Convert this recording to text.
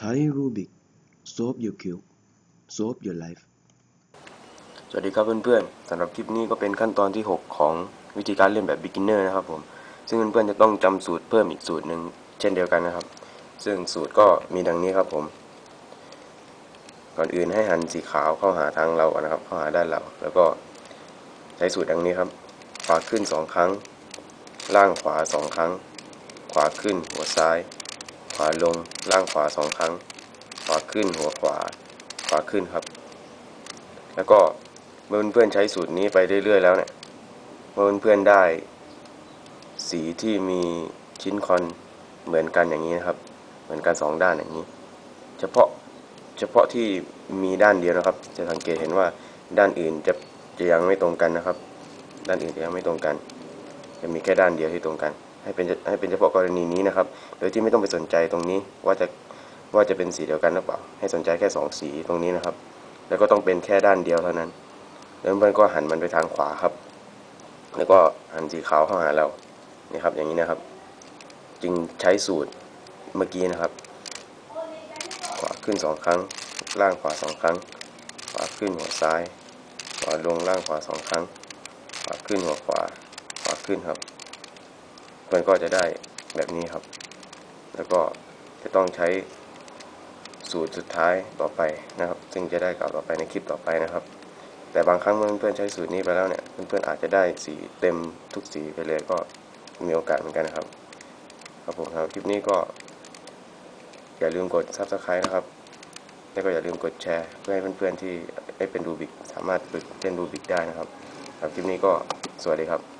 Thai Rubik Solve your cube Solve your life สวัสดีครับเพื่อนๆสำหรับคลิปนี้ก็เป็นขั้นตอนที่ 6 ของวิธีการเล่นแบบ beginner นะครับผมซึ่งเพื่อนๆจะต้องจำสูตรเพิ่มอีกสูตรหนึ่งเช่นเดียวกันนะครับ ซึ่งสูตรก็มีดังนี้ครับผม ก่อนอื่นให้หันสีขาวเข้าหาทางเรานนะครับ เข้าหาด้านเรา แล้วก็ใช้สูตรดังนี้ครับ ขวาขึ้น 2 ครั้ง ล่างขวา 2 ครั้ง ขวาขึ้นหัวซ้าย ขวาลงล่างขวา2ครั้ง ขวาขึ้นหัวขวา ขวาขึ้นครับ แล้วก็เมื่อเพื่อนใช้สูตรนี้ไปเรื่อยๆแล้วเนี่ยเมื่อเพื่อนได้ สีที่มีชิ้นคอนเหมือนกันอย่างนี้นะครับ เหมือนกันสองด้านอย่างนี้ เฉพาะเฉพาะที่มีด้านเดียวนะครับ จะสังเกตเห็นว่าด้านอื่นจะจะยังไม่ตรงกันนะครับ ด้านอื่นจะยังไม่ตรงกัน จะมีแค่ด้านเดียวที่ตรงกัน ให้เป็นให้เป็นเฉพาะกรณีนี้นะครับ โดยที่ไม่ต้องไปสนใจตรงนี้ว่าจะว่าจะเป็นสีเดียวกันหรือเปล่า ให้สนใจแค่สองสีตรงนี้นะครับ แล้วก็ต้องเป็นแค่ด้านเดียวเท่านั้น แล้วเพื่อนก็หันมันไปทางขวาครับ แล้วก็หันสีขาวเข้าหาเรานี่ครับอย่างนี้นะครับ จึงใช้สูตรเมื่อกี้นะครับ ขวาขึ้นสองครั้ง ล่างขวาสองครั้ง ขวาขึ้นหัวซ้าย ขวาลงล่างขวาสองครั้ง ขวาขึ้นหัวขวา ขวาขึ้นครับ เพื่อนก็จะได้แบบนี้ครับ แล้วก็จะต้องใช้สูตรสุดท้ายต่อไปนะครับ ซึ่งจะได้กล่าวต่อไปในคลิปต่อไปนะครับ แต่บางครั้งเมื่อเพื่อนๆใช้สูตรนี้ไปแล้วเนี่ยเพื่อนๆอาจจะได้สีเต็มทุกสีไปเลยก็มีโอกาสเหมือนกันนะครับครับผมครับคลิปนี้ก็ อย่าลืมกด subscribe นะครับแล้วก็อย่าลืมกดแชร์เพื่อให้เพื่อนๆที่ได้เป็นรูบิกสามารถฝึกเล่นรูบิกได้นะครับครับคลิปนี้ก็สวัสดีครับ